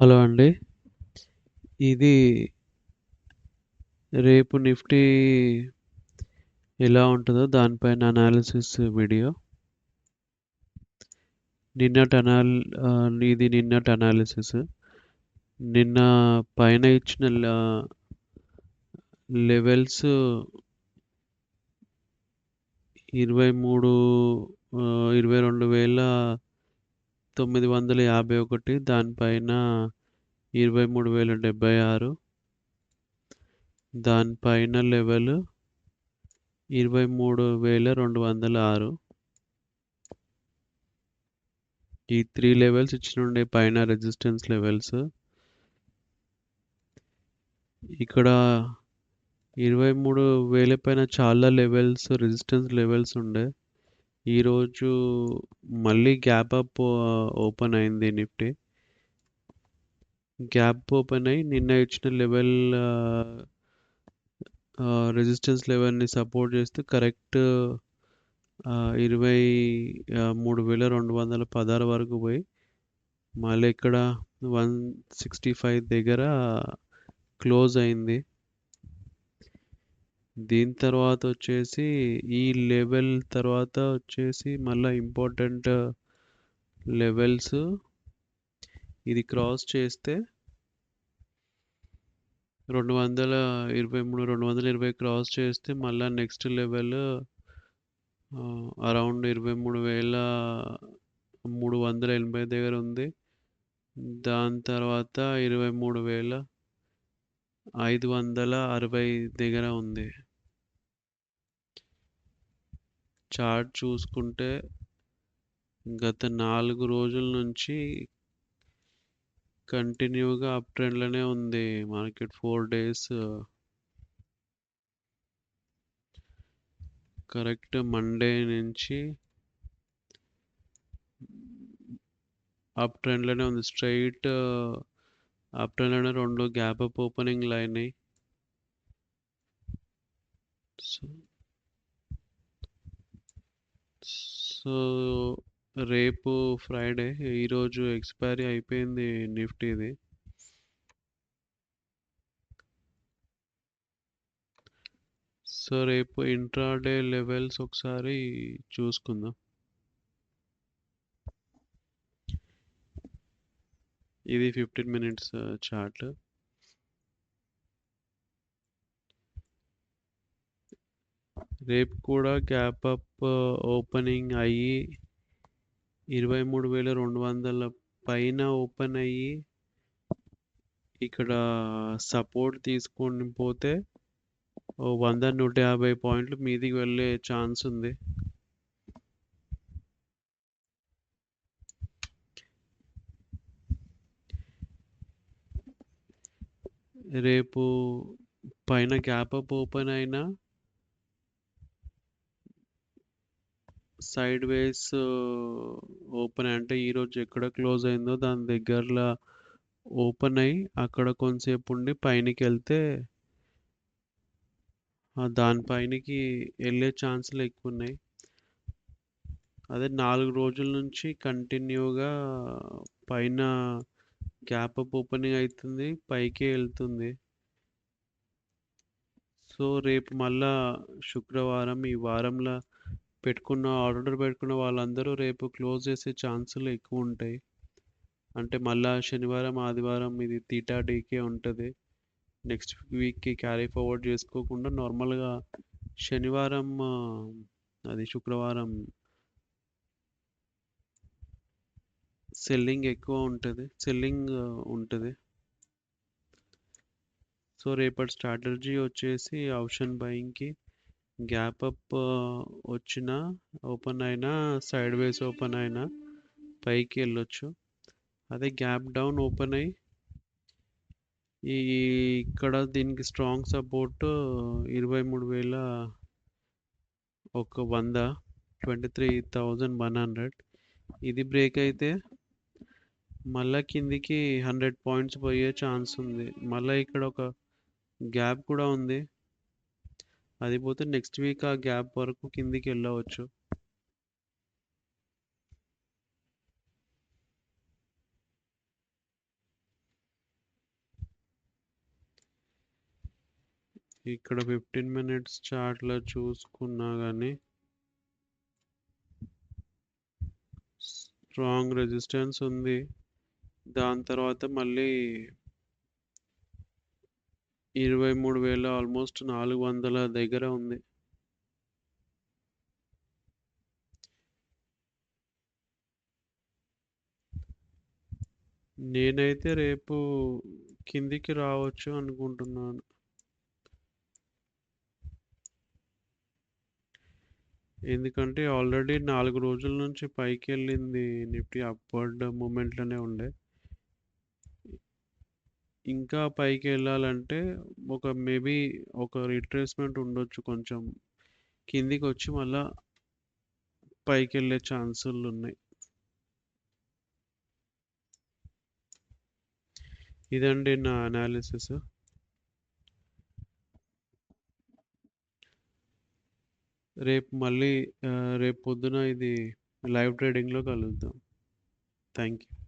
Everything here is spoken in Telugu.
హలో అండి. ఇది రేపు నిఫ్టీ ఎలా ఉంటుందో దానిపైన అనాలిసిస్ వీడియో. నిన్నటి అనాల్ ఇది నిన్నటి అనాలిసిస్. నిన్న పైన ఇచ్చిన లెవెల్స్ ఇరవై మూడు ఇరవై రెండు వేల తొమ్మిది వందల యాభై ఒకటి దానిపైన ఇరవై మూడు వేల డెబ్బై ఆరు దానిపైన లెవెల్ ఇరవై మూడు వేల రెండు వందల ఆరు. ఈ త్రీ లెవెల్స్ ఇచ్చినుండే పైన రెసిస్టెన్స్ లెవెల్స్. ఇక్కడ ఇరవై మూడు వేల పైన చాలా లెవెల్స్ రెసిస్టెన్స్ లెవెల్స్ ఉండే. ఈరోజు మళ్ళీ గ్యాప్ అప్ ఓపెన్ అయింది నిఫ్టీ. గ్యాప్ ఓపెన్ అయ్యి నిన్న ఇచ్చిన లెవెల్ రెసిస్టెన్స్ లెవెల్‌ని సపోర్ట్ చేస్తూ కరెక్ట్ ఇరవై మూడు వేల రెండు వందల పదహారు వరకు పోయి మళ్ళీ ఇక్కడ 165 దగ్గర క్లోజ్ అయింది. దీని తర్వాత వచ్చేసి ఈ లెవెల్ తర్వాత వచ్చేసి మళ్ళీ ఇంపార్టెంట్ లెవెల్స్ ఇది క్రాస్ చేస్తే 223, 220 క్రాస్ చేస్తే మళ్ళీ నెక్స్ట్ లెవెల్ అరౌండ్ ఇరవై మూడు వేల మూడు వందల ఎనభై దగ్గర ఉంది. దాని తర్వాత ఇరవై మూడు వేల 23,560 దగ్గర ఉంది. చార్ట్ చూసుకుంటే గత నాలుగు రోజుల నుంచి కంటిన్యూ‌గా అప్ ట్రెండ్‌లోనే ఉంది market four days correct Monday నుంచి అప్ ట్రెండ్‌లోనే ఉంది. స్ట్రెయిట్ అప్ ట్రెండ్‌లోనే 2 గ్యాప్ అప్ ఓపెనింగ్‌లు అయినాయి. సో సో, రేపు ఫ్రైడే. ఈరోజు ఎక్స్‌పైరీ అయిపోయింది నిఫ్టీది. సో, రేపు ఇంట్రాడే లెవెల్స్ ఒకసారి చూసుకుందాం. ఇది 15 మినిట్స్ చార్ట్. రేపు కూడా గ్యాప్ అప్ ఓపెనింగ్ అయ్యి 23,200 పైన ఓపెన్ అయ్యి ఇక్కడ సపోర్ట్ తీసుకొని పోతే uh, వంద నూట యాభై పాయింట్లు మీదికి వెళ్ళే ఛాన్స్ ఉంది. రేపు పైన గ్యాప్ అప్ ఓపెన్ అయినా సైడ్‌వేస్ ఓపెన్ అంటే ఈరోజు ఎక్కడ క్లోజ్ అయిందో దాని దగ్గరలో ఓపెన్ అయ్యి అక్కడ కొంతసేపు ఉండి పైనకి వెళ్తే దాని పైనకి ఛాన్సులు ఛాన్సులు ఎక్కువున్నాయి. అదే నాలుగు రోజుల నుంచి కంటిన్యూ‌గా పైన గ్యాప్ అప్ ఓపెనింగ్ అవుతుంది పైకే వెళ్తుంది. సో, రేపు మళ్ళా శుక్రవారం ఈ వారంలో పెట్టుకున్న ఆర్డర్ పెట్టుకున్న వాళ్ళందరూ రేపు క్లోజ్ చేసే ఛాన్సులు ఎక్కువ ఉంటాయి. అంటే మళ్ళా శనివారం, ఆదివారం ఇది తీటా డీకే ఉంటుంది. నెక్స్ట్ వీక్‌కి క్యారీ ఫార్వర్డ్ చేసుకోకుండా నార్మల్‌గా శనివారం అది శుక్రవారం సెల్లింగ్ ఎక్కువ ఉంటుంది. సెల్లింగ్ ఉంటుంది. సో, రేపటి స్ట్రాటజీ వచ్చేసి ఆప్షన్ బయింగ్‌కి గ్యాప్ అప్ వచ్చిన ఓపెన్ అయినా సైడ్‌వేస్ ఓపెన్ అయినా పైకి వెళ్ళొచ్చు. అదే గ్యాప్ డౌన్ ఓపెన్ అయ్యి ఈ ఇక్కడ దీనికి స్ట్రాంగ్ సపోర్ట్ 23,000 ఒక 100 23,100 ఇది బ్రేక్ అయితే మళ్ళా కిందికి హండ్రెడ్ పాయింట్స్ పోయే ఛాన్స్ ఉంది. మళ్ళా ఇక్కడ ఒక గ్యాప్ కూడా ఉంది. అది పోతే నెక్స్ట్ వీక్ ఆ గ్యాప్ వరకు కిందికి వెళ్ళవచ్చు. ఇక్కడ ఫిఫ్టీన్ మినిట్స్ చార్ట్లో చూసుకున్నా కానీ స్ట్రాంగ్ రెసిస్టెన్స్ ఉంది. దాని తర్వాత మళ్ళీ 23,000 ఆల్మోస్ట్ 400 దగ్గర ఉంది. నేనైతే రేపు కిందికి రావచ్చు అనుకుంటున్నాను. ఎందుకంటే ఆల్రెడీ నాలుగు రోజుల నుంచి పైకెళ్ళింది నిఫ్టీ అప్‌వర్డ్ మూమెంట్లోనే ఉండే. ఇంకా పైకి వెళ్ళాలంటే ఒక మేబీ ఒక రిట్రేస్‌మెంట్ ఉండొచ్చు కొంచెం. కిందికి వచ్చి మళ్ళా పైకెళ్ళే ఛాన్సులున్నాయి. ఇదండి నా అనాలిసిస్. రేపు మళ్ళీ రేపు పొద్దున ఇది లైవ్ ట్రేడింగ్‌లో కలుద్దాం. Thank you.